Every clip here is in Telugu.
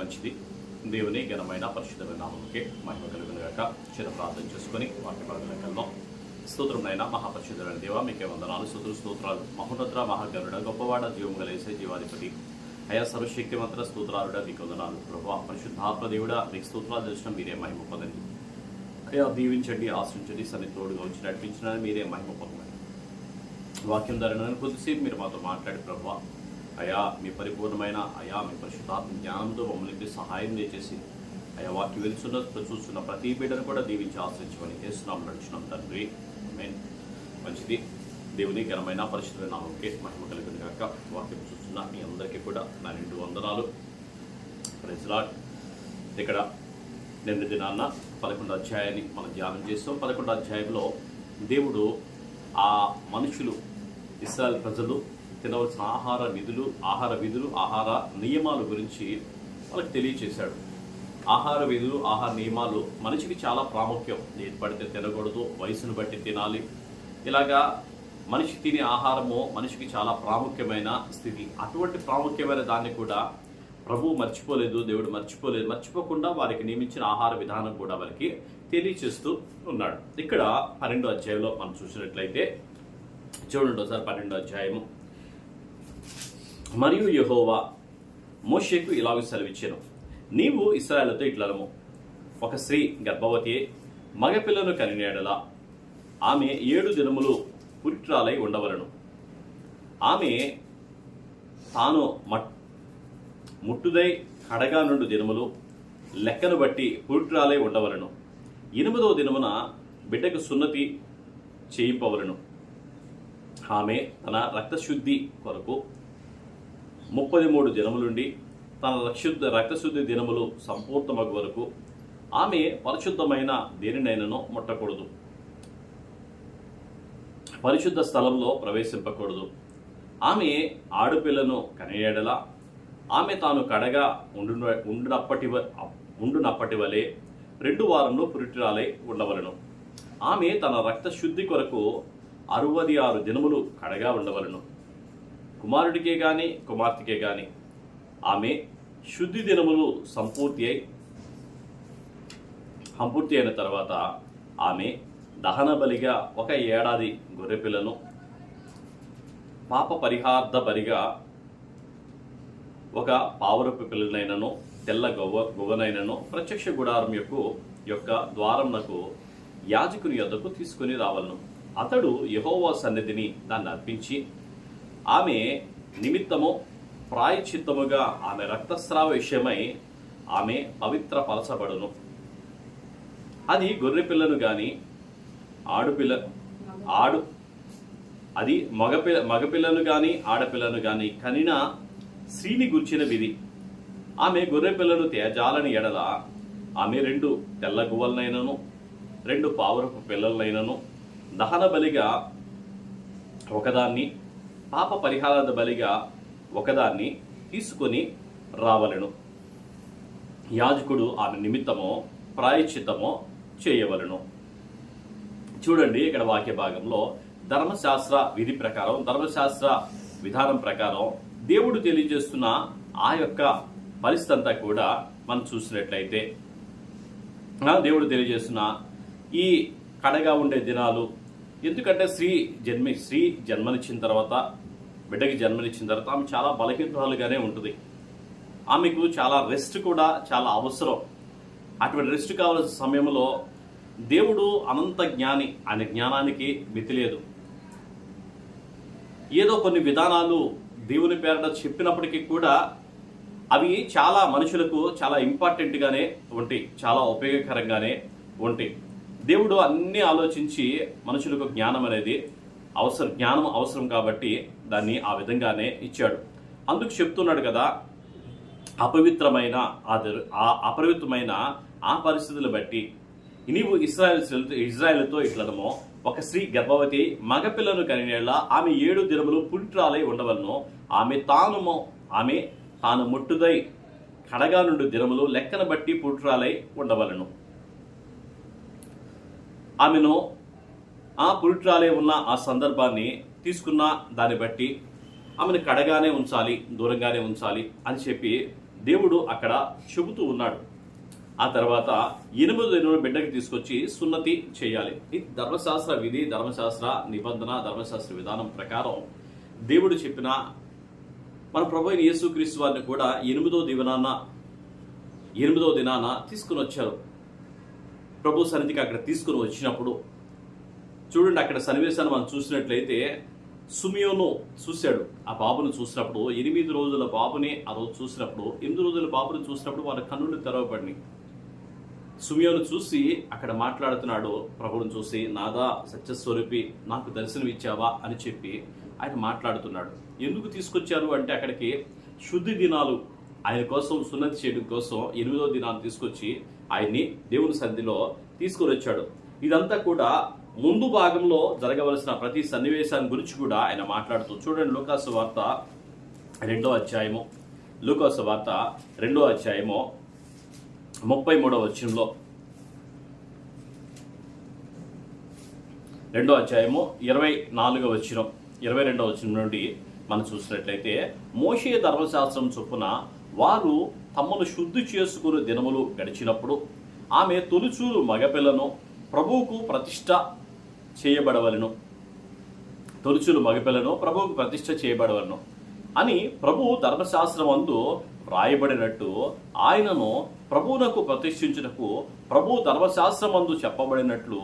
మంచిది. దేవుని ఘనమైన పరిశుద్ధమైన నామముకే మహిమ కలుగునుగాక చిన్న ప్రార్థన చేసుకొని వాటి భాగంలోకి వెళ్దాం. స్తోత్రమైన మహాపరిశుద్ధమైన దేవ మీకే వందనాలు స్తోత్ర స్తోత్రాలు. మహోన్నత మహాగరుడ గొప్పవాడ జీవం గలేసే జీవాధిపతి. అయా సర్వశక్తిమంత్ర స్తోత్రాలుడ మీకు వందనాలు. ప్రభా పరిశుద్ధాత్మ దేవుడ మీకు స్తోత్రాలు దర్శనం మీరే మహిమ పొందండి. అయ్యా దీవించండి ఆశించండి సన్ని తోడుగా వచ్చి నడిపించిన మీరే మహిమ పొందండి. వాక్యం ధరణ కొద్దిసేపు మీరు మాతో మాట్లాడి ప్రభా అయా మీ పరిపూర్ణమైన అయా మీ పరిశుద్ధాత్మ జ్ఞానంతో మమ్మల్ని సహాయం చేసి అయా వాక్యం వెలుచున్న చూస్తున్న ప్రతి బిడ్డను కూడా దీవించి ఆశ్రయించమని చేస్తున్నాం నడుచున్నాం తండ్రి. మెయిన్ మంచిది. దేవుని ఘనమైన పరిశుద్ధమైన నామంకే మహిమ కలిగింది కాక వాక్యం చూస్తున్న మీ అందరికీ కూడా నా రెండు వందనాలు. ప్రజలాట్ ఇక్కడ నిన్న దినాన్న పదకొండు అధ్యాయాన్ని మనం ధ్యానం చేస్తాం. పదకొండు అధ్యాయంలో దేవుడు ఆ మనుషులు ఇస్రాయల్ ప్రజలు తినవలసిన ఆహార విధులు ఆహార విధులు ఆహార నియమాల గురించి వాళ్ళకి తెలియచేశాడు. ఆహార విధులు ఆహార నియమాలు మనిషికి చాలా ప్రాముఖ్యం. ఏది పడితే తినకూడదు వయసును బట్టి తినాలి. ఇలాగా మనిషి తినే ఆహారము మనిషికి చాలా ప్రాముఖ్యమైన స్థితి. అటువంటి ప్రాముఖ్యమైన దాన్ని కూడా ప్రభు మర్చిపోలేదు దేవుడు మర్చిపోలేదు. మర్చిపోకుండా వారికి నియమించిన ఆహార విధానం కూడా వారికి తెలియచేస్తూ ఉన్నాడు. ఇక్కడ పన్నెండో అధ్యాయంలో మనం చూసినట్లయితే చూడండి ఒకసారి పన్నెండో అధ్యాయము. మరియు యెహోవా మోషేకు ఇలాగ సెలవిచ్చాను. నీవు ఇస్రాయలతో ఇట్లనము. ఒక స్త్రీ గర్భవతి మగపిల్లను కనినేడలా ఆమె ఏడు దినములు పురిట్రాలై ఉండవలను. ఆమె తాను మట్ ముట్టుదై కడగా నుండి దినములు లెక్కను బట్టి పురిట్రాలై ఉండవలను. ఎనిమిదవ దినమున బిడ్డకు సున్నతి చేయింపవలను. ఆమె తన రక్తశుద్ధి కొరకు ముప్పది మూడు దినములుండి తన రక్షుద్ధ రక్తశుద్ధి దినములు సంపూర్ణమగు వరకు ఆమె పరిశుద్ధమైన దేనినైనను ముట్టకూడదు. పరిశుద్ధ స్థలంలో ప్రవేశింపకూడదు. ఆమె ఆడపిల్లను కనేయడల ఆమె తాను కడగా ఉండు ఉండునప్పటి వ- ఉండునప్పటి వలె రెండు వారంలో పురిటిరాలై ఉండవలను. ఆమె తన రక్త శుద్ధి కొరకు అరవది ఆరు దినములు కడగా ఉండవలను. కుమారుడికే గాని కుమార్తెకే గాని ఆమె శుద్ధి దినములు సంపూర్తి అయి సంపూర్తి అయిన తర్వాత ఆమె దహన బలిగా ఒక ఏడాది గొర్రెపిల్లను పాప పరిహార్థ బలిగా ఒక పావురపు పిల్లనైనను తెల్ల గొవ్వ గొవ్వనైనను ప్రత్యక్ష గుడారం యొక్క యొక్క ద్వారంనకు యాజకుని యొద్దకు తీసుకుని రావలను. అతడు యహోవా సన్నిధిని దాన్ని అర్పించి ఆమె నిమిత్తము ప్రాయచిత్తముగా ఆమె రక్తస్రావ విషయమై ఆమె పవిత్ర పలసబడును అది గొర్రె పిల్లను గాని ఆడుపిల్ల ఆడు అది మగపిల్ల మగపిల్లను గాని ఆడపిల్లను గాని కనిన స్త్రీని గుర్చిన విధి. ఆమె గొర్రె పిల్లను తేజాలని ఎడల ఆమె రెండు తెల్ల గువ్వలనైనను రెండు పావురపు పిల్లలనైనను దహన బలిగా ఒకదాన్ని పాప పరిహారార్థ బలిగా ఒకదాన్ని తీసుకొని రావలెను. యాజకుడు ఆమె నిమిత్తమో ప్రాయశ్చిత్తమో చేయవలెను. చూడండి ఇక్కడ వాక్య భాగంలో ధర్మశాస్త్ర విధి ప్రకారం ధర్మశాస్త్ర విధానం ప్రకారం దేవుడు తెలియజేస్తున్న ఆ యొక్క పరిస్థితి అంతా కూడా మనం చూసినట్లయితే. దేవుడు తెలియజేస్తున్న ఈ కడగా ఉండే దినాలు ఎందుకంటే స్త్రీ జన్మి స్త్రీ జన్మనిచ్చిన తర్వాత బిడ్డకి జన్మనిచ్చిన తర్వాత ఆమె చాలా బలహీనరాలుగానే ఉంటుంది. ఆమెకు చాలా రెస్ట్ కూడా చాలా అవసరం. అటువంటి రెస్ట్ కావాల్సిన సమయంలో దేవుడు అనంత జ్ఞాని అనే జ్ఞానానికి మితి లేదు. ఏదో కొన్ని విధానాలు దేవుని పేరట చెప్పినప్పటికీ కూడా అవి చాలా మనుషులకు చాలా ఇంపార్టెంట్గానే ఉంటాయి. చాలా ఉపయోగకరంగానే ఉంటాయి. దేవుడు అన్నీ ఆలోచించి మనుషులకు జ్ఞానం అనేది అవసరం జ్ఞానం అవసరం కాబట్టి దాన్ని ఆ విధంగానే ఇచ్చాడు. అందుకు చెప్తున్నాడు కదా అపవిత్రమైన ఆ ఆ అపవిత్రమైన ఆ పరిస్థితులు బట్టి నీవు ఇస్రాయల్ ఇజ్రాయెల్తో ఇట్లనమో. ఒక స్త్రీ గర్భవతి మగపిల్లను కనినేళ్ళ ఆమె ఏడు దినములు పుంట్రాలై ఉండవలను. ఆమె తాను ఆమె తాను ముట్టుదై కడగా నుండి దినములు లెక్కన బట్టి పుంట్రాలై ఉండవలను. ఆమెను ఆ పురిట్రాలే ఉన్న ఆ సందర్భాన్ని తీసుకున్న దాన్ని బట్టి ఆమెను కడగానే ఉంచాలి దూరంగానే ఉంచాలి అని చెప్పి దేవుడు అక్కడ చెబుతూ ఉన్నాడు. ఆ తర్వాత ఎనిమిది దిన బిడ్డకి తీసుకొచ్చి సున్నతి చేయాలి. ఇది ధర్మశాస్త్ర విధి ధర్మశాస్త్ర నిబంధన ధర్మశాస్త్ర విధానం ప్రకారం దేవుడు చెప్పిన మన ప్రభు యేసుక్రీస్తు వారిని కూడా ఎనిమిదో దివనాన్న ఎనిమిదో దినాన తీసుకుని వచ్చారు. ప్రభు సన్నిధికి అక్కడ తీసుకుని వచ్చినప్పుడు చూడండి అక్కడ సన్నివేశాన్ని మనం చూసినట్లయితే సుమియోను చూశాడు. ఆ బాబును చూసినప్పుడు ఎనిమిది రోజుల బాబుని ఆ రోజు చూసినప్పుడు ఎనిమిది రోజుల బాబుని చూసినప్పుడు వారి కన్నులు తెరవబడినాయి. సుమియోను చూసి అక్కడ మాట్లాడుతున్నాడు ప్రభువును చూసి నాదా సత్యస్వరూపి నాకు దర్శనం ఇచ్చావా? అని చెప్పి ఆయన మాట్లాడుతున్నాడు. ఎందుకు తీసుకొచ్చారు? అంటే అక్కడికి శుద్ధి దినాలు ఆయన కోసం సున్నతి చేయడం కోసం ఎనిమిదో దినాలు తీసుకొచ్చి ఆయన్ని దేవుని సన్నిధిలో తీసుకొని వచ్చాడు. ఇదంతా కూడా ముందు భాగంలో జరగవలసిన ప్రతి సన్నివేశాన్ని గురించి కూడా ఆయన మాట్లాడుతూ చూడండి లోకాసు వార్త రెండో అధ్యాయము. లూకాసు వార్త రెండో అధ్యాయము ముప్పై మూడవ వచనంలో. రెండో అధ్యాయము ఇరవై నాలుగవ వచ్చిన ఇరవై రెండవ వచ్చిన నుండి మనం చూసినట్లయితే మోషే ధర్మశాస్త్రం చొప్పున వారు తమను శుద్ధి చేసుకుని దినములు గడిచినప్పుడు ఆమె తొలిచూరు మగపిల్లను ప్రభువుకు ప్రతిష్ట చేయబడవలను తొలుచులు మగపిల్లను ప్రభువుకు ప్రతిష్ఠ చేయబడవలను అని ప్రభు ధర్మశాస్త్రమందు వ్రాయబడినట్టు ఆయనను ప్రభువునకు ప్రతిష్ఠించుటకు ప్రభు ధర్మశాస్త్రమందు చెప్పబడినట్లు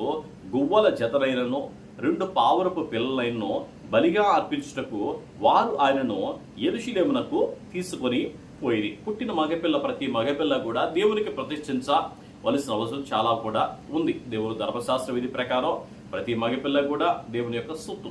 గువ్వల జతలైనను రెండు పావురపు పిల్లలైనను బలిగా అర్పించుటకు వారు ఆయనను ఎరుషులేమునకు తీసుకొని పోయింది పుట్టిన మగపిల్ల ప్రతి మగపిల్ల కూడా దేవునికి ప్రతిష్ఠించవలసిన అవసరం చాలా కూడా ఉంది. దేవుడు ధర్మశాస్త్ర విధి ప్రకారం ప్రతి మగపిల్ల కూడా దేవుని యొక్క సొత్తు.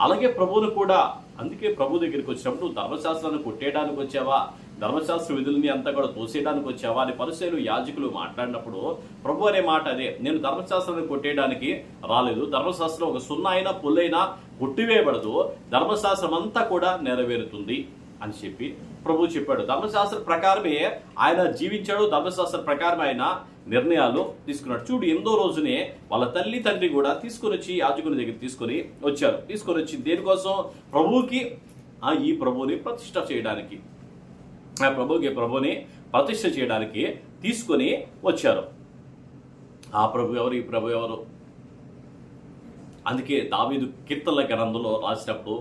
అలాగే ప్రభువును కూడా అందుకే ప్రభు దగ్గరికి వచ్చినప్పుడు ధర్మశాస్త్రాన్ని కొట్టేయడానికి వచ్చావా? ధర్మశాస్త్ర విధుల్ని అంతా కూడా తోసేయడానికి వచ్చావా? అని పరిశీలు యాజకులు మాట్లాడినప్పుడు ప్రభు అనే మాట అదే నేను ధర్మశాస్త్రాన్ని కొట్టేయడానికి రాలేదు. ధర్మశాస్త్రం ఒక సున్నా అయినా పుల్లైనా కొట్టివేయబడదు. ధర్మశాస్త్రం అంతా కూడా నెరవేరుతుంది. అని చెప్పి ప్రభు చెప్పాడు. ధర్మశాస్త్ర ప్రకారమే ఆయన జీవించాడు. ధర్మశాస్త్ర ప్రకారం ఆయన నిర్ణయాలు తీసుకున్నాడు. చూడు ఎనిమిదో రోజునే వాళ్ళ తల్లి తండ్రి కూడా తీసుకొని వచ్చి యాజకుని దగ్గర తీసుకొని వచ్చారు. తీసుకొని వచ్చి దేనికోసం? ప్రభువుకి ఆ ఈ ప్రభువుని ప్రతిష్ట చేయడానికి. ఆ ప్రభువుకి ప్రభుని ప్రతిష్ట చేయడానికి తీసుకొని వచ్చారు. ఆ ప్రభు ఎవరు? ఈ ప్రభు ఎవరు? అందుకే దావీదు కీర్తనల గ్రంథంలో రాసినప్పుడు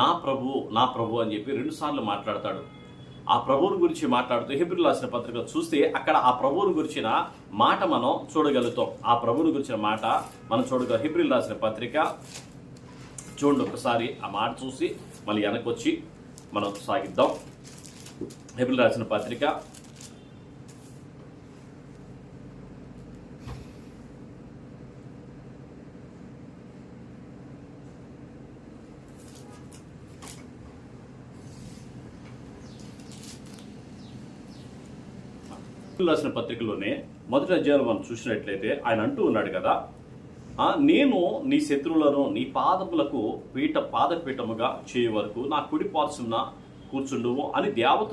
నా ప్రభు నా ప్రభు అని చెప్పి రెండుసార్లు మాట్లాడతాడు. ఆ ప్రభువుని గురించి మాట్లాడుతూ హిబ్రిల్ రాసిన పత్రిక చూస్తే అక్కడ ఆ ప్రభువుని గురించిన మాట మనం చూడగలుగుతాం. ఆ ప్రభువుని గురించిన మాట మనం చూడగల హిబ్రిల్ రాసిన పత్రిక చూడండి ఒకసారి ఆ మాట చూసి మళ్ళీ వెనకొచ్చి వచ్చి మనం సాగిద్దాం. హిబ్రిల్ రాసిన పత్రిక రాసిన పత్రికలోనే మొదటి అధ్యాయంలో మనం చూసినట్లయితే ఆయన అంటూ ఉన్నాడు కదా నేను నీ శత్రువులను నీ పాదములకు పీట పాదపీఠముగా చేయ వరకు నా కుడి పార్శ్వన కూర్చుండుము అని దేవత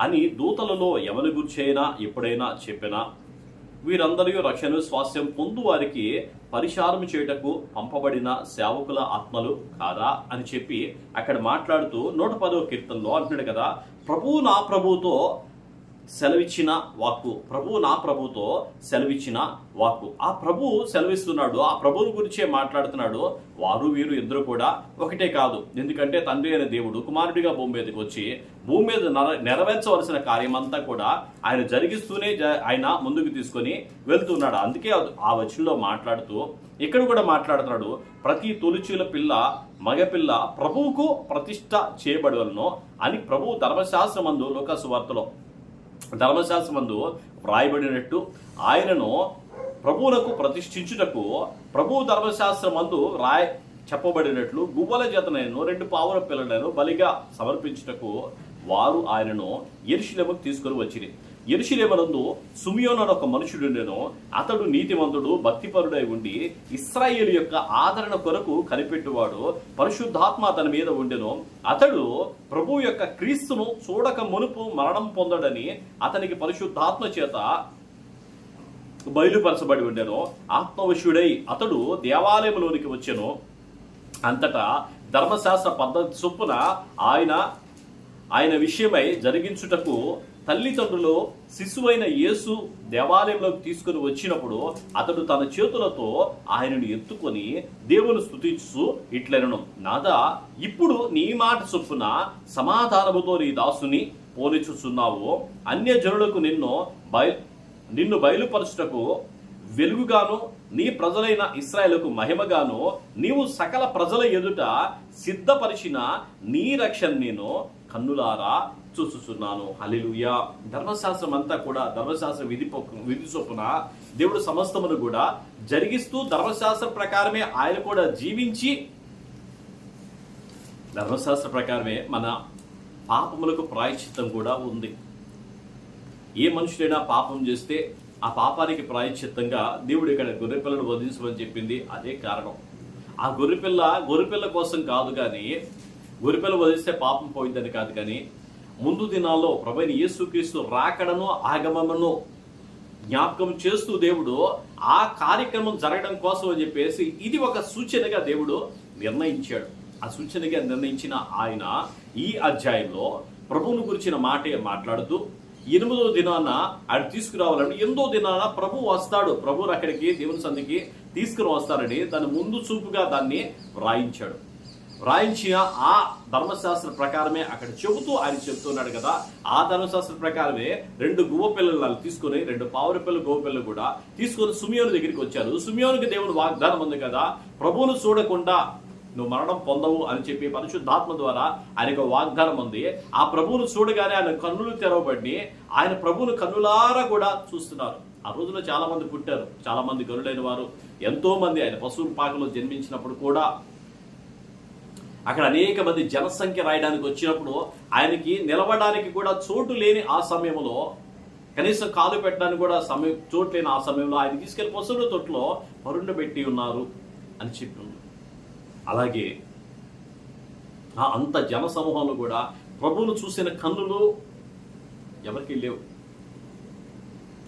అని దూతలలో ఎవరి గుర్చైనా ఎప్పుడైనా చెప్పినా. వీరందరూ రక్షణ స్వాస్థ్యం పొందు వారికి పరిచారం చేయుటకు పంపబడిన సేవకుల ఆత్మలు కాదా అని చెప్పి అక్కడ మాట్లాడుతూ నూట పదో కీర్తనలో అంటున్నాడు కదా ప్రభువు నా ప్రభుతో సెలవిచ్చిన వాక్కు. ప్రభువు నా ప్రభుతో సెలవిచ్చిన వాక్కు. ఆ ప్రభు సెలవిస్తున్నాడు ఆ ప్రభువు గురించే మాట్లాడుతున్నాడు. వారు వీరు ఇద్దరు కూడా ఒకటే కాదు. ఎందుకంటే తండ్రి అయిన దేవుడు కుమారుడిగా భూమి మీదకి వచ్చి భూమి మీద నెరవేర్చవలసిన కార్యమంతా కూడా ఆయన జరిగిస్తూనే జ- ఆయన ముందుకు తీసుకొని వెళ్తున్నాడు. అందుకే ఆ- వచనంలో మాట్లాడుతూ ఇక్కడ కూడా మాట్లాడుతున్నాడు ప్రతి తొలిచీల పిల్ల మగపిల్ల ప్రభువుకు ప్రతిష్ట చేయబడవలను అని. ప్రభు ధర్మశాస్త్రమందు సువార్తలో ధర్మశాస్త్రం ధర్మశాస్త్రమందు వ్రాయబడినట్టు ఆయనను ప్రభువులకు ప్రతిష్ఠించుటకు ప్రభు ధర్మశాస్త్రమందు రాయ చెప్పబడినట్లు గువ్వల జతనైనను రెండు పావుల పిల్లలను బలిగా సమర్పించుటకు వారు ఆయనను ఎరుశలేముకు తీసుకొని వచ్చింది ఎరుశలేమనందు సుమియోన్ అని ఒక మనుషుడుండెను అతడు నీతివంతుడు భక్తిపరుడై ఉండి ఇస్రాయేలు యొక్క ఆదరణ కొరకు కనిపెట్టువాడు పరిశుద్ధాత్మ అతని మీద ఉండెను. అతడు ప్రభు యొక్క క్రీస్తును చూడక మునుపు మరణం పొందడని అతనికి పరిశుద్ధాత్మ చేత బయలుపరచబడి ఉండెను. ఆత్మవశుడై అతడు దేవాలయంలోనికి వచ్చెను. అంతటా ధర్మశాస్త్ర పద్ధతి చొప్పున ఆయన ఆయన విషయమై జరిగించుటకు తల్లిదండ్రులు శిశువైన యేసు దేవాలయంలోకి తీసుకుని వచ్చినప్పుడు అతడు తన చేతులతో ఆయనను ఎత్తుకొని దేవుని స్థుతిస్తూ ఇట్లనను నాదా ఇప్పుడు నీ మాట చొప్పున సమాధానముతో నీ దాసుని పోలిచుచున్నావు అన్య జనులకు నిన్ను బయ నిన్ను బయలుపరచుటకు వెలుగుగాను నీ ప్రజలైన ఇస్రాయలకు మహిమగాను నీవు సకల ప్రజల ఎదుట సిద్ధపరిచిన నీ రక్షణ నేను కన్నులారా చూసుచున్నాను హలిలుయ ధర్మశాస్త్రం అంతా కూడా ధర్మశాస్త్ర విధి విధి చొప్పున దేవుడు సమస్తమును కూడా జరిగిస్తూ ధర్మశాస్త్ర ప్రకారమే ఆయన కూడా జీవించి ధర్మశాస్త్ర ప్రకారమే మన పాపములకు ప్రాయశ్చిత్తం కూడా ఉంది. ఏ మనుషుడైనా పాపం చేస్తే ఆ పాపానికి ప్రాయశ్చిత్తంగా దేవుడు ఇక్కడ గొర్రెపిల్లను వధించమని చెప్పింది అదే కారణం. ఆ గొర్రెపిల్ల గొర్రెపిల్ల కోసం కాదు కానీ గొరిపెలు వదిలిస్తే పాపం పోయిందని కాదు కానీ ముందు దినాల్లో ప్రభైన యేసుక్రీస్తు రాకడను ఆగమనను జ్ఞాపకం చేస్తూ దేవుడు ఆ కార్యక్రమం జరగడం కోసం అని చెప్పేసి ఇది ఒక సూచనగా దేవుడు నిర్ణయించాడు. ఆ సూచనగా నిర్ణయించిన ఆయన ఈ అధ్యాయంలో ప్రభువును గురించిన మాటే మాట్లాడుతూ ఎనిమిదో దినాన ఆయన తీసుకురావాలని ఎనిమిదో దినాన ప్రభు వస్తాడు. ప్రభు అక్కడికి దేవుని సందికి తీసుకుని వస్తారని దాని ముందు చూపుగా దాన్ని వ్రాయించాడు. వ్రాయించిన ఆ ధర్మశాస్త్ర ప్రకారమే అక్కడ చెబుతూ ఆయన చెబుతున్నాడు కదా ఆ ధర్మశాస్త్ర ప్రకారమే రెండు గువ్వ పిల్లలు తీసుకొని రెండు పావుర పిల్లలు గువ్వ పిల్లలు కూడా తీసుకొని సుమియోను దగ్గరికి వచ్చారు. సుమియోనికి దేవుడు వాగ్దానం ఉంది కదా ప్రభువును చూడకుండా నువ్వు మరణం పొందవు అని చెప్పి పరిశుద్ధాత్మ ద్వారా ఆయనకు వాగ్దానం ఉంది. ఆ ప్రభువును చూడగానే ఆయన కన్నులు తెరవబడి ఆయన ప్రభువును కన్నులారా కూడా చూస్తున్నారు. ఆ రోజులో చాలా మంది పుట్టారు చాలా మంది గనులైన వారు ఎంతో మంది ఆయన పశువుల పాకలో జన్మించినప్పుడు కూడా అక్కడ అనేక మంది జనసంఖ్య రాయడానికి వచ్చినప్పుడు ఆయనకి నిలవడానికి కూడా చోటు లేని ఆ సమయంలో కనీసం కాలు పెట్టడానికి కూడా సమయం చోటు లేని ఆ సమయంలో ఆయన తీసుకెళ్ళి పశువుల తొట్టులో పరుండబెట్టి ఉన్నారు అని చెప్పి అలాగే ఆ అంత జన సమూహంలో కూడా ప్రభువును చూసిన కన్నులు ఎవరికి లేవు.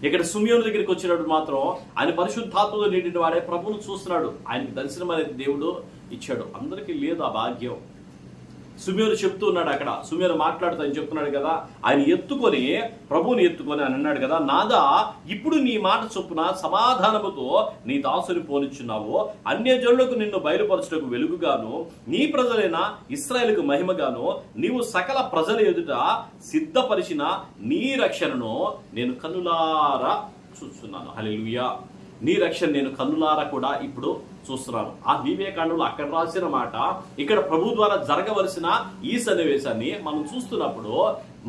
ఇక్కడ సుమియోని దగ్గరికి వచ్చినప్పుడు మాత్రం ఆయన పరిశుద్ధాత్మతో నిండిన వాడే ప్రభువును చూస్తున్నాడు. ఆయనకు దర్శనం అనేది దేవుడు ఇచ్చాడు. అందరికీ లేదు ఆ భాగ్యం. సుమేరు చెప్తూ ఉన్నాడు అక్కడ. సుమేరు మాట్లాడుతూ ఆయన చెప్తున్నాడు కదా ఆయన ఎత్తుకొని ప్రభువుని ఎత్తుకొని అని అన్నాడు కదా నాదా ఇప్పుడు నీ మాట చొప్పున సమాధానముతో నీ దాసుని పోనిచ్చున్నావు. అన్యజనులకు నిన్ను బయలుపరచుటకు వెలుగుగాను నీ ప్రజలైన ఇస్రాయేలుకు మహిమగాను నీవు సకల ప్రజల ఎదుట సిద్ధపరిచిన నీ రక్షణను నేను కన్నులారా చూస్తున్నాను. హల్లెలూయా. నీ రక్షణ నేను కన్నులారా కూడా ఇప్పుడు చూస్తున్నాను ఆ వివేకాండంలో అక్కడ రాసిన మాట ఇక్కడ ప్రభు ద్వారా జరగవలసిన ఈ సన్నివేశాన్ని మనం చూస్తున్నప్పుడు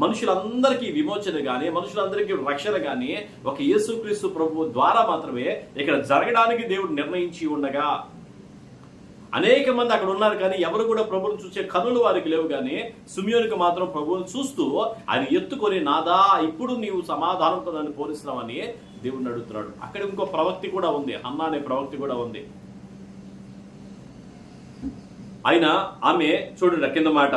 మనుషులందరికీ విమోచన కానీ మనుషులందరికీ రక్షణ గాని ఒక యేసుక్రీస్తు ప్రభు ద్వారా మాత్రమే ఇక్కడ జరగడానికి దేవుడు నిర్ణయించి ఉండగా అనేక మంది అక్కడ ఉన్నారు కానీ ఎవరు కూడా ప్రభువును చూసే కనులు వారికి లేవు కానీ సుమియోనికి మాత్రం ప్రభువును చూస్తూ ఆయన ఎత్తుకొని నాదా ఇప్పుడు నీవు సమాధానంతో నన్ను పోలిస్తున్నావని దేవుడిని అడుగుతున్నాడు అక్కడ ఇంకో ప్రవక్తి కూడా ఉంది అన్న అనే ప్రవక్తి కూడా ఉంది. ఆయన ఆమె చూడండి కింద మాట.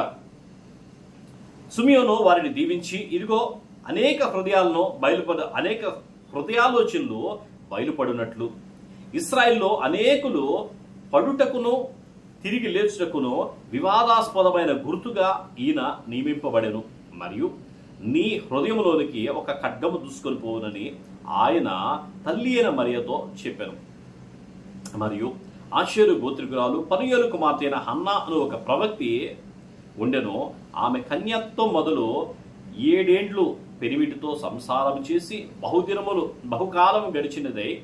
సుమియోను వారిని దీవించి ఇదిగో అనేక హృదయాలను బయలుపడ అనేక హృదయాలోచనలు బయలుపడినట్లు. ఇస్రాయిల్లో అనేకులు పడుటకును తిరిగి లేచుటకును వివాదాస్పదమైన గుర్తుగా ఈయన నియమింపబడెను. మరియు నీ హృదయంలోనికి ఒక ఖడ్గము దూసుకొని పోవునని ఆయన తల్లి అయిన మరియతో చెప్పాను. మరియు ఆశ్చర్య గోత్రికురాలు పనియేలు కుమార్తె అయిన హన్నా అను ఒక ప్రవక్తి ఉండెను. ఆమె కన్యత్వం మొదలు ఏడేండ్లు పెరిమిటితో సంసారం చేసి బహుదినములు బహుకాలం గడిచినదై.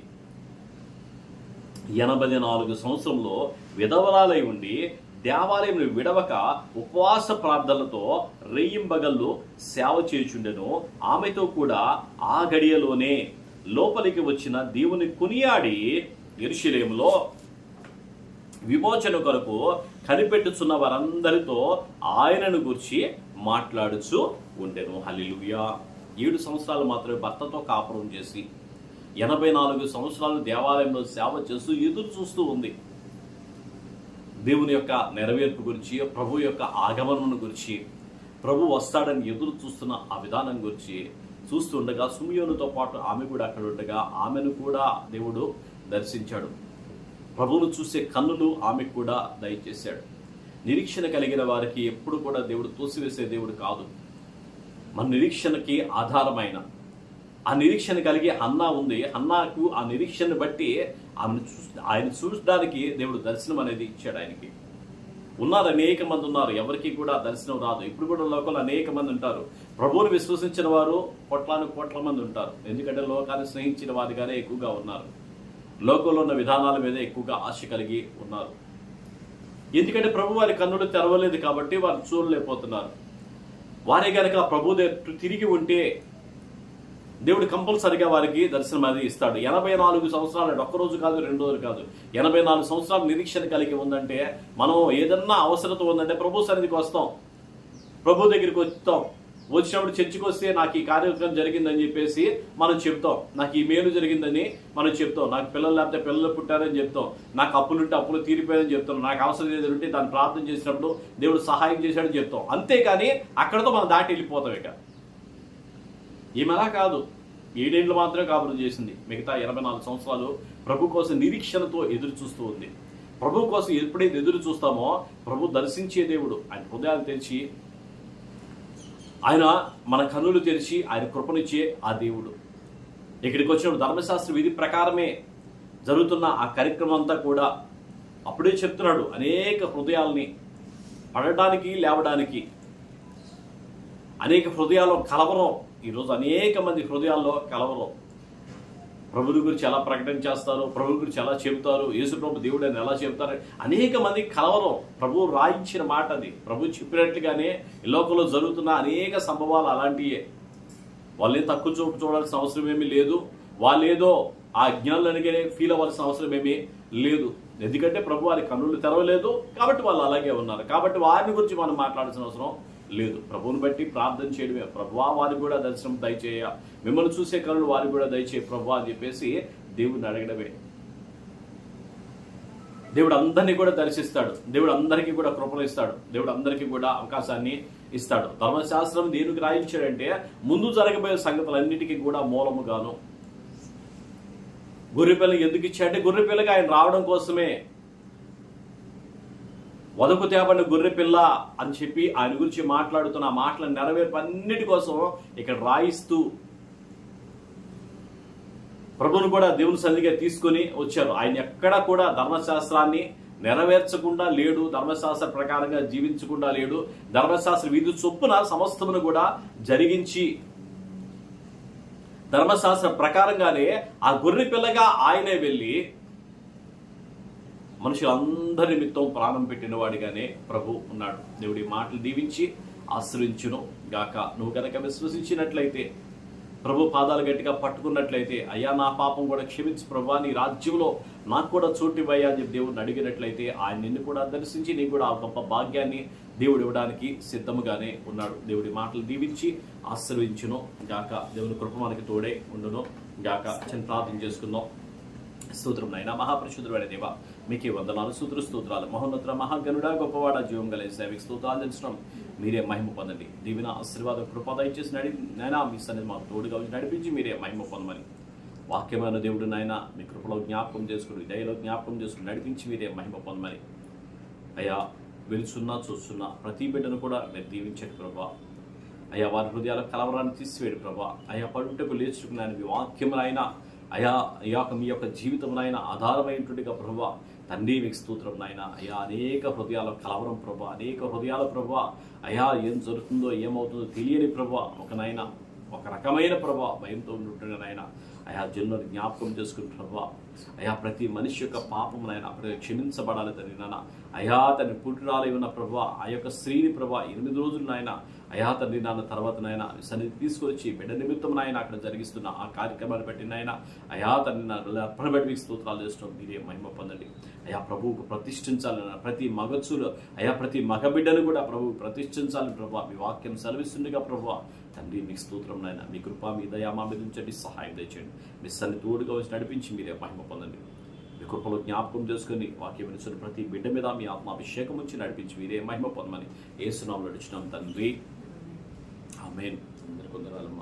ఎనభై నాలుగు సంవత్సరంలో విధవరాలై ఉండి దేవాలయం విడవక ఉపవాస ప్రార్థనలతో రెయ్యింబగళ్ళు సేవ చేయుచుండెను. ఆమెతో కూడా ఆ గడియలోనే లోపలికి వచ్చిన దేవుని కొనియాడి ఎరుశలేములో విమోచన కొరకు కనిపెట్టుచున్న వారందరితో ఆయనను గురించి మాట్లాడుచు ఉండెను. హలిలుయా ఏడు సంవత్సరాలు మాత్రమే భర్తతో కాపురం చేసి ఎనభై నాలుగు సంవత్సరాలు దేవాలయంలో సేవ చేస్తూ ఎదురు చూస్తూ ఉంది. దేవుని యొక్క నెరవేర్పు గురించి ప్రభు యొక్క ఆగమనం గురించి ప్రభు వస్తాడని ఎదురు చూస్తున్న ఆ విధానం గురించి చూస్తుండగా సుమియోనుతో పాటు ఆమె కూడా అక్కడ ఉండగా ఆమెను కూడా దేవుడు దర్శించాడు. ప్రభువును చూసే కన్నులు ఆమెకు కూడా దయచేశాడు. నిరీక్షణ కలిగిన వారికి ఎప్పుడు కూడా దేవుడు తోసివేసే దేవుడు కాదు. మన నిరీక్షణకి ఆధారమైన ఆ నిరీక్షణ కలిగి అన్నా ఉంది. అన్నాకు ఆ నిరీక్షను బట్టి ఆమెను చూ ఆయన చూడడానికి దేవుడు దర్శనం అనేది ఇచ్చాడు ఆయనకి. ఉన్నారు అనేక మంది ఉన్నారు. ఎవరికి కూడా దర్శనం రాదు. ఇప్పుడు కూడా లోకంలో అనేక మంది ఉంటారు. ప్రభువుని విశ్వసించిన వారు కోట్లాను కోట్ల మంది ఉంటారు. ఎందుకంటే లోకాన్ని స్నేహించిన వారిగానే ఎక్కువగా ఉన్నారు. లోకంలో ఉన్న విధానాల మీద ఎక్కువగా ఆశ కలిగి ఉన్నారు. ఎందుకంటే ప్రభు వారి కన్నుడు తెరవలేదు కాబట్టి వారు చూడలేకపోతున్నారు. వారే గనక ప్రభు తిరిగి ఉంటే దేవుడు కంపల్సరిగా వారికి దర్శనం అది ఇస్తాడు. ఎనభై నాలుగు సంవత్సరాలు ఒక్కరోజు కాదు రెండు రోజులు కాదు. ఎనభై నాలుగు సంవత్సరాలు నిరీక్షణ కలిగి ఉందంటే మనం ఏదన్నా అవసరత ఉందంటే ప్రభు సన్నిధికి వస్తాం. ప్రభు దగ్గరికి వస్తాం. వచ్చినప్పుడు చర్చికి వస్తే నాకు ఈ కార్యక్రమం జరిగిందని చెప్పేసి మనం చెప్తాం. నాకు ఈ మేలు జరిగిందని మనం చెప్తాం. నాకు పిల్లలు లేకపోతే పిల్లలు పుట్టారని చెప్తాం. నాకు అప్పులుంటే అప్పులు తీరిపోయారని చెప్తాం. నాకు అవసరం ఏది ఉంటే దాన్ని ప్రార్థన చేసినప్పుడు దేవుడు సహాయం చేశాడని చెప్తాం. అంతేకాని అక్కడతో మనం దాటి వెళ్ళిపోతాం ఇక. ఈమెలా కాదు. ఏడేళ్ళు మాత్రమే కాపురం చేసింది. మిగతా ఎనభై నాలుగు సంవత్సరాలు ప్రభు కోసం నిరీక్షణతో ఎదురు చూస్తూ ఉంది. ప్రభు కోసం ఎప్పుడైతే ఎదురు చూస్తామో ప్రభు దర్శించే దేవుడు. ఆయన హృదయాలు తెరిచి ఆయన మన కన్నులు తెరిచి ఆయన కృపనిచ్చే ఆ దేవుడు. ఇక్కడికి వచ్చినప్పుడు ధర్మశాస్త్ర విధి ప్రకారమే జరుగుతున్న ఆ కార్యక్రమం అంతా కూడా అప్పుడే చెప్తున్నాడు అనేక హృదయాల్ని పడడానికి లేవడానికి. అనేక హృదయాల్లో కలవరం. ఈరోజు అనేక మంది హృదయాల్లో కలవరం. ప్రభుని గురించి ఎలా ప్రకటన చేస్తారు ప్రభు గురించి ఎలా చెబుతారు? యేసు ప్రభు దేవుడు అని ఎలా చెబుతారు? అనేక మంది కలవరం. ప్రభు రాయించిన మాట అది. ప్రభు చెప్పినట్లుగానే ఈ లోకంలో జరుగుతున్న అనేక సంభవాలు అలాంటివే వాళ్ళే తక్కువ చూపు చూడాల్సిన అవసరం ఏమీ లేదు. వాళ్ళేదో ఆ జ్ఞానులనిగానే ఫీల్ అవ్వాల్సిన అవసరం ఏమీ లేదు. ఎందుకంటే ప్రభు వారి కన్నులు తెరవలేదు. కాబట్టి వాళ్ళు అలాగే ఉన్నారు. కాబట్టి వారిని గురించి మనం మాట్లాడాల్సిన అవసరం లేదు. ప్రభువుని బట్టి ప్రార్థన చేయడమే. ప్రభువా వారికి కూడా దర్శనం దయచేయ. మిమ్మల్ని చూసే కనులు వారికి కూడా దయచేయ ప్రభువా అని చెప్పేసి దేవుడిని అడగడమే. దేవుడు అందరినీ కూడా దర్శిస్తాడు. దేవుడు అందరికీ కూడా కృపలు ఇస్తాడు. దేవుడు అందరికీ కూడా అవకాశాన్ని ఇస్తాడు. ధర్మశాస్త్రం దేనికి రాయించాడంటే ముందు జరగబోయే సంగతులన్నిటికీ కూడా మూలముగాను. గొర్రెపిల్లని ఎందుకు ఇచ్చాడంటే గొర్రెపిల్లగా ఆయన రావడం కోసమే. వదకు తేబడిన గొర్రె పిల్ల అని చెప్పి ఆయన గురించి మాట్లాడుతున్న ఆ మాటల నెరవేర్పు అన్నిటి కోసం ఇక్కడ రాయిస్తూ ప్రభుని కూడా దేవుని సన్నిధిగా తీసుకొని వచ్చారు. ఆయన ఎక్కడా కూడా ధర్మశాస్త్రాన్ని నెరవేర్చకుండా లేడు ధర్మశాస్త్ర ప్రకారంగా జీవించకుండా లేడు. ధర్మశాస్త్ర విధి చొప్పున సమస్తమును కూడా జరిగించి ధర్మశాస్త్ర ప్రకారంగానే ఆ గొర్రె పిల్లగా ఆయనే వెళ్ళి మనుషులందరి నిమిత్తం ప్రాణం పెట్టిన వాడిగానే ప్రభు ఉన్నాడు. దేవుడి మాటలు దీవించి ఆశ్రయించును గాక. నువ్వు కనుక విశ్వసించినట్లయితే ప్రభు పాదాలు గట్టిగా పట్టుకున్నట్లయితే అయ్యా నా పాపం కూడా క్షమించి ప్రభా నీ రాజ్యంలో నాకు కూడా చోటివయ్యా అని చెప్పి దేవుడిని అడిగినట్లయితే ఆయన నిన్ను కూడా దర్శించి నీకు కూడా ఆ గొప్ప భాగ్యాన్ని దేవుడు ఇవ్వడానికి సిద్ధముగానే ఉన్నాడు. దేవుడి మాటలు దీవించి ఆశ్రయించును గాక. దేవుని కృప మనకి తోడే ఉండును గాక. చిన్న ప్రార్థన చేసుకుందాం. స్తోత్రం నాయన మహాపరిశుద్ధుడైన దేవ మీకే వందనాలు సూత్ర స్తోత్రాలు. మహోన్నత మహాగనుడ గొప్పవాడ జీవం గల సేవకి స్తోత్రాలు తెలుసడం మీరే మహిమ పొందండి. దీవిన ఆశీర్వాద కృపద ఇచ్చేసి నడి నాయన మీ సన్నిధి మాకు తోడుగా నడిపించి మీరే మహిమ పొందమని. వాక్యమైన దేవుడు నాయన మీ కృపలో జ్ఞాపకం చేసుకుని దయలో జ్ఞాపకం చేసుకుని నడిపించి మీరే మహిమ పొందమని. అయ్యా వెలుచున్నా చూస్తున్నా ప్రతి బిడ్డను కూడా మీరు దీవించండి ప్రభా. అయ్యా వారి హృదయాల కలవరాన్ని తీసివేడు ప్రభా. అయ్యా పడుటకు లేచుకున్నాను మీ వాక్యములైనా అయా అయ్యా మీ యొక్క జీవితం నాయన ఆధారమైనటువంటిగా ప్రభా. తండ్రి మీకు స్తోత్రం నాయన. అయ్యా అనేక హృదయాల కలవరం ప్రభా. అనేక హృదయాల ప్రభా. అయా ఏం జరుగుతుందో ఏమవుతుందో తెలియని ప్రభా. ఒక నాయన ఒక రకమైన ప్రభా భయంతో ఉంటుండే నాయన. అయా జన్మను జ్ఞాపకం చేసుకుని ప్రభా అయా ప్రతి మనిషి యొక్క పాపం నాయన ప్రతి క్షమించబడాలి తండ్రి నాన్న అయా తన పుట్టిరాలై ఉన్న ప్రభా ఆ యొక్క స్త్రీని ప్రభా ఎనిమిది రోజులు నాయన అయా తండ్రి నాన్న తర్వాత నాయన సన్నిధి తీసుకొచ్చి బిడ్డ నిమిత్తం నాయన అక్కడ జరిగిస్తున్న ఆ కార్యక్రమాన్ని బట్టి నాయన అయా తండ్రి నాన్న అర్పణ బట్టి మీకు స్తోత్రాలు చేస్తున్నాం మీరే మహిమ పొందండి అయా ప్రభువుకు ప్రతిష్ఠించాలన్న ప్రతి మగచులు అయా ప్రతి మగబిడ్డను కూడా ప్రభువు ప్రతిష్ఠించాలని ప్రభా మీ వాక్యం సెలవిస్తుండగా ప్రభా తండ్రి మీకు స్తోత్రం నాయన. మీ కృప మీ దయా మా మీద ఉంచండి సహాయం దయచేయండి. మీ సన్ని తోడుగా వచ్చి నడిపించి మీరే మహిమ పొందండి. మీ కృపలో జ్ఞాపకం చేసుకుని వాక్యం వినిచిన ప్రతి బిడ్డ మీద మీ ఆత్మాభిషేకం ఉంచి నడిపించి మీరే మహిమ పొందమని ఏసునామలు నడిచినాం తండ్రి. ఆమెన్. అందరికొందరాలమ్మా